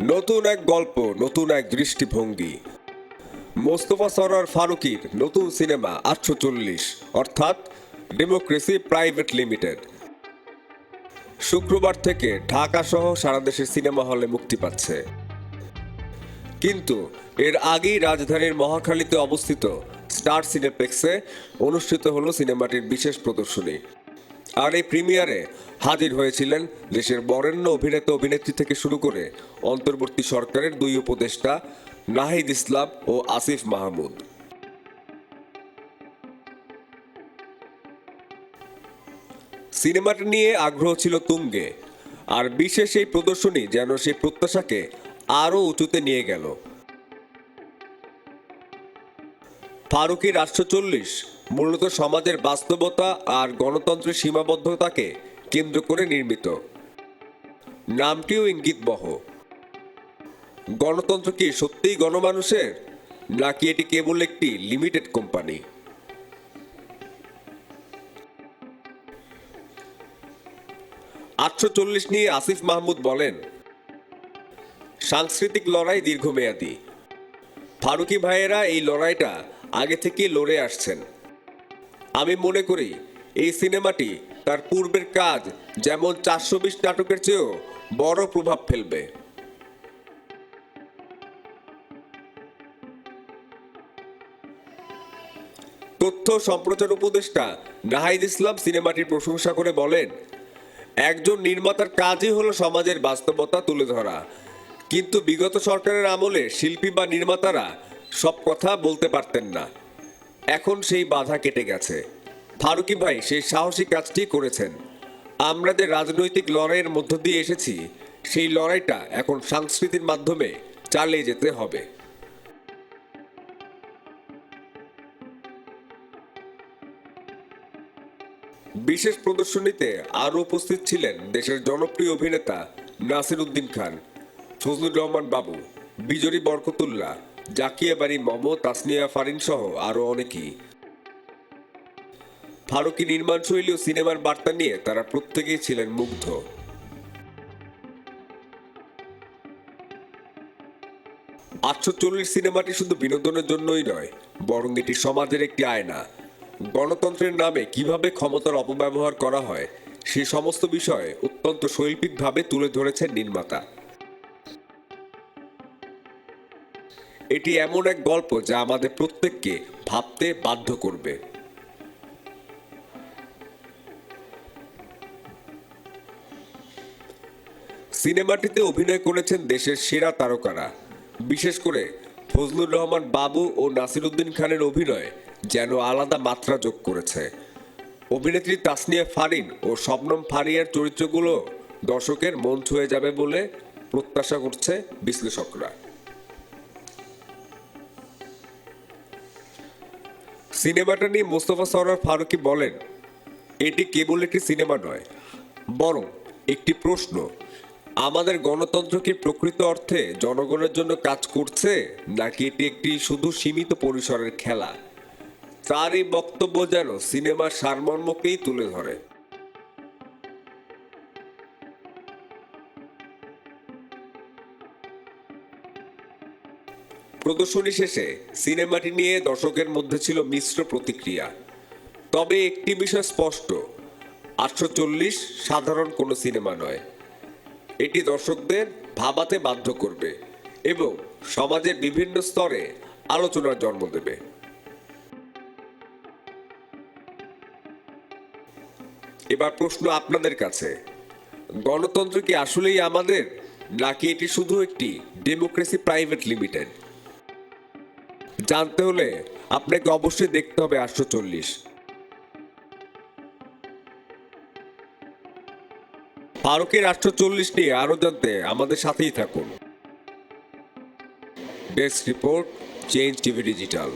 নতুন এক গল্প, নতুন এক দৃষ্টিভঙ্গি। মোস্তফা সরার ফারুকির নতুন সিনেমা আটশো চল্লিশ, অর্থাৎ ডেমোক্রেসি প্রাইভেট লিমিটেড শুক্রবার থেকে ঢাকা সহ সারা দেশের সিনেমা হলে মুক্তি পাচ্ছে। কিন্তু এর আগেই রাজধানীর মহাখালীতে অবস্থিত স্টার সিনেপ্লেক্সে অনুষ্ঠিত হলো সিনেমাটির বিশেষ প্রদর্শনী। আর এই প্রিমিয়ারে হাজির হয়েছিলেন দেশের বরেণ্য অভিনেতা অভিনেত্রী থেকে শুরু করে অন্তর্বর্তী সরকারের দুই উপদেষ্টা নাহিদ ইসলাম ও আসিফ মাহমুদ। সিনেমাটা নিয়ে আগ্রহ ছিল তুঙ্গে, আর বিশেষ এই প্রদর্শনী যেন সেই প্রত্যাশাকে আরও উঁচুতে নিয়ে গেল। ফারুকি রাষ্ট্র চল্লিশ মূলত সমাজের বাস্তবতা আর গণতন্ত্রের সীমাবদ্ধতাকে কেন্দ্র করে নির্মিত। নামটিও ইঙ্গিতবহ। গণতন্ত্র কি সত্যিই গণমানুষের, নাকি এটি কেবল একটি লিমিটেড কোম্পানি আটশো চল্লিশ নিয়ে আসিফ মাহমুদ বলেন, সাংস্কৃতিক লড়াই দীর্ঘমেয়াদী। ফারুকি ভাইয়েরা এই লড়াইটা আগে থেকেই লড়ে আসছেন। আমি মনে করি এই সিনেমাটি তার পূর্বের কাজ যেমন চারশো বিশ নাটকের চেয়েও বড় প্রভাব ফেলবে। তথ্য সম্প্রচার উপদেষ্টা নাহিদ ইসলাম সিনেমাটির প্রশংসা করে বলেন, একজন নির্মাতার কাজই হলো সমাজের বাস্তবতা তুলে ধরা। কিন্তু বিগত সরকারের আমলে শিল্পী বা নির্মাতারা সব কথা বলতে পারতেন না। এখন সেই বাধা কেটে গেছে। ফারুকি ভাই, সেই সাহসী কাজটি করেছেন। আমরা যে রাজনৈতিক লড়াইয়ের মধ্য দিয়ে এসেছি, সেই লড়াইটা এখন সংস্কৃতির মাধ্যমে চালিয়ে যেতে হবে। বিশেষ প্রদর্শনীতে আরও উপস্থিত ছিলেন দেশের জনপ্রিয় অভিনেতা নাসির উদ্দিন খান, ফজলুর রহমান বাবু বিজরি বরকতুল্লাহ জাকিয়া বাড়ি মম, তাসনিয়া ফারিন সহ আরও অনেকেই ফারুকি নির্মাণ শৈলী ও সিনেমার বার্তা নিয়ে তারা প্রত্যেকেই ছিলেন মুগ্ধ। আটশো চল্লিশ সিনেমাটি শুধু বিনোদনের জন্যই নয়, বরং এটি সমাজের একটি আয়না। গণতন্ত্রের নামে কীভাবে ক্ষমতার অপব্যবহার করা হয়, সে সমস্ত বিষয়ে অত্যন্ত শৈল্পিকভাবে তুলে ধরেছেন নির্মাতা। এটি এমন এক গল্প যা আমাদের প্রত্যেককে ভাবতে বাধ্য করবে। সিনেমাটিতে অভিনয় করেছেন দেশের সেরা তারকারা। বিশেষ করে ফজলুর রহমান বাবু ও নাসিরুদ্দিন খানের অভিনয় যেন আলাদা মাত্রা যোগ করেছে। অভিনেত্রী তাসনিয়া ফারিন ও শবনম ফারিয়ার চরিত্রগুলো দর্শকের মন ছুঁয়ে যাবে বলে প্রত্যাশা করছে বিশ্লেষকরা। সিনেমাটা নিয়ে মোস্তফা সরার ফারুকি বলেন, এটি কেবল একটি সিনেমা নয়, বরং একটি প্রশ্ন। আমাদের গণতন্ত্র কি প্রকৃত অর্থে জনগণের জন্য কাজ করছে, নাকি এটি একটি শুধু সীমিত পরিসরের খেলা? তার এই বক্তব্য যেন সিনেমার সারমর্মকেই তুলে ধরে। প্রদর্শনী শেষে সিনেমাটি নিয়ে দর্শকের মধ্যে ছিল মিশ্র প্রতিক্রিয়া। তবে একটি বিষয় স্পষ্ট, আটশো চল্লিশ সাধারণ কোনো সিনেমা নয়। এটি দর্শকদের ভাবাতে বাধ্য করবে এবং সমাজের বিভিন্ন স্তরে আলোচনার জন্ম দেবে। এবার প্রশ্ন আপনাদের কাছে, গণতন্ত্র কি আসলেই আমাদের, নাকি এটি শুধু একটি ডেমোক্রেসি প্রাইভেট লিমিটেড? জানতে হলে আপনাকে অবশ্যই দেখতে হবে আটশো চল্লিশ। ফারুকের আটশো চল্লিশ নিয়ে আরও জানতে আমাদের সাথেই থাকুন। Desk report, change TV digital.